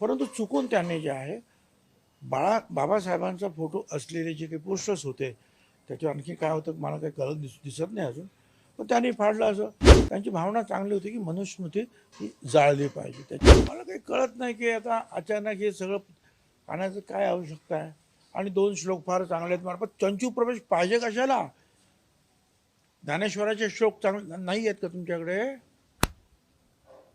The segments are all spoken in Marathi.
परंतु चुकून त्यांनी जे आहे बाळा बाबासाहेबांचा फोटो असलेले जे काही पोस्टर्स होते त्याच्यावर आणखी काय होतं मला काही कळत दिस दिसत नाही अजून. पण त्यांनी फाडलं असं. त्यांची भावना चांगली होती की मनुस्मृती ही जाळली पाहिजे. त्याच्या मला काही कळत नाही की आता अचानक हे सगळं पाण्याचं काय आवश्यकता आहे? आणि दोन श्लोक फार चांगले आहेत. मला पण चंचू प्रवेश पाहिजे कशाला? ज्ञानेश्वराचे श्लोक चांगले नाही आहेत का तुमच्याकडे?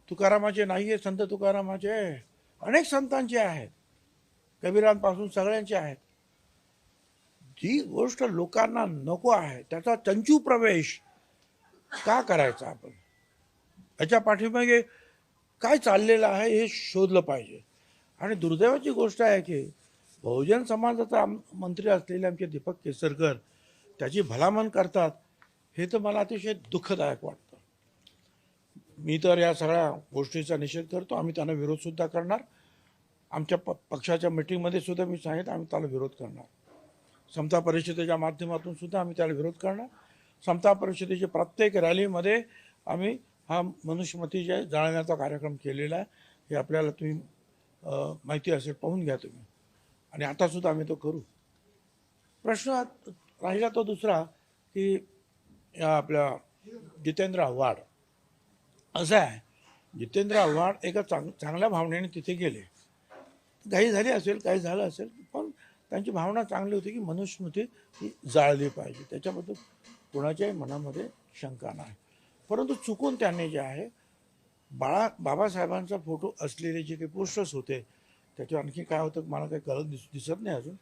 तुकारामाचे नाही आहे संत तुकारामाचे? अनेक संतांचे आहेत. कबीरांपासून सगळ्यांचे आहेत. जी गोष्ट लोकांना नको आहे त्याचा चंचू प्रवेश का करायचा आपण? याच्या पाठीमागे काय चाललेलं आहे हे शोधलं पाहिजे. आणि दुर्दैवाची गोष्ट आहे की बहुजन समाजाचा आम- मंत्री असलेले आमचे दीपक केसरकर त्याची भलामण करतात हे तर मला अतिशय दुःखदायक वाटतं. मी तर या सगळ्या गोष्टीचा निषेध करतो. आम्ही त्यांना विरोधसुद्धा करणार. आमच्या प पक्षाच्या मिटिंगमध्ये सुद्धा मी सांगितलं आम्ही त्याला विरोध करणार. समता परिषदेच्या माध्यमातून सुद्धा आम्ही त्याला विरोध करणार. समता परिषदेच्या प्रत्येक रॅलीमध्ये आम्ही हा मनुष्यमती जे जाळण्याचा कार्यक्रम केलेला आहे. हे आपल्याला तुम्ही माहिती असेल पाहून घ्या तुम्ही. आणि आतासुद्धा आम्ही तो करू. प्रश्न राहिला तो दुसरा की या आपल्या जितेंद्र आव्हाड असं आहे. जितेंद्र आव्हाड एका चांग चांगल्या भावनेने तिथे गेले. काही झाली असेल काही झालं असेल पण त्यांची भावना चांगली होती की मनुस्मृती ही जाळली पाहिजे. त्याच्याबद्दल कोणाच्याही मनामध्ये शंका नाही. परंतु चुकून त्यांनी जे आहे बाळा बाबासाहेबांचा फोटो असलेले जे काही पोस्टर्स होते त्याच्यावर आणखी काय होतं मला काही कळत दिस दिसत नाही अजून.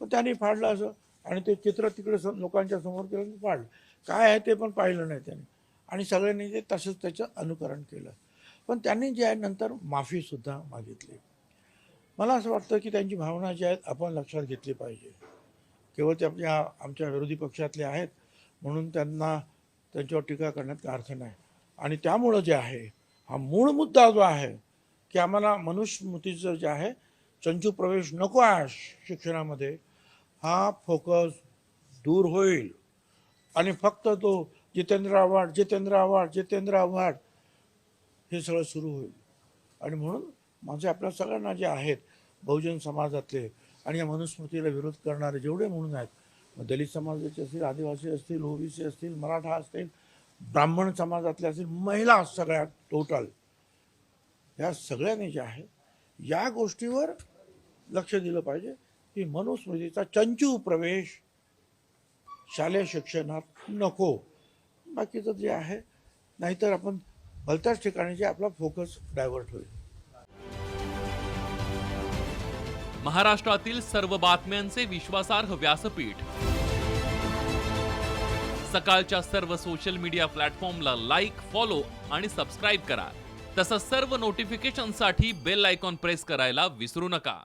पण त्यांनी फाडलं असं आणि ते चित्र तिकडे लोकांच्या समोर केलं फाडलं. काय आहे ते पण पाहिलं नाही त्यांनी. आणि सगळ्यांनी ते तसंच त्याचं अनुकरण केलं. पण त्यांनी जे आहे नंतर माफीसुद्धा मागितली. मला असं वाटतं की त्यांची भावना जी आहेत आपण लक्षात घेतली पाहिजे. केवळ ते आपल्या आमच्या विरोधी पक्षातले आहेत म्हणून त्यांना त्यांच्यावर टीका करण्यात काय अर्थ नाही. आणि त्यामुळं जे आहे हा मूळ मुद्दा जो आहे की आम्हाला मनुस्मृतीचं जे आहे चंचू प्रवेश नको आहे शिक्षणामध्ये. हा फोकस दूर होईल. आणि फक्त तो जितेंद्र आव्हाड जितेंद्र आव्हाड जितेंद्र आव्हाड हे सगळं सुरू होईल. आणि म्हणून माझे आपल्या सगळ्यांना जे आहेत बहुजन समाजातले आणि या मनुस्मृतीला विरोध करणारे जेवढे म्हणून आहेत मग दलित समाजाचे असतील आदिवासी असतील ओबीसी असतील मराठा असतील ब्राह्मण समाजातले असतील महिला सगळ्या टोटल या सगळ्यांनी जे आहे या गोष्टीवर लक्ष दिलं पाहिजे की मनुस्मृतीचा चंचू प्रवेश शालेय शिक्षणात नको. बाकीचं जे आहे नाहीतर आपण भलत्याच ठिकाणी जे आपला फोकस डायव्हर्ट होईल. महाराष्ट्रातील सर्व बातम्यांचे विश्वासार्ह व्यासपीठ. सकाळच्या सर्व सोशल मीडिया प्लॅटफॉर्मला लाईक फॉलो आणि सबस्क्राईब करा. तसंच सर्व नोटिफिकेशनसाठी बेल आयकॉन प्रेस करायला विसरू नका.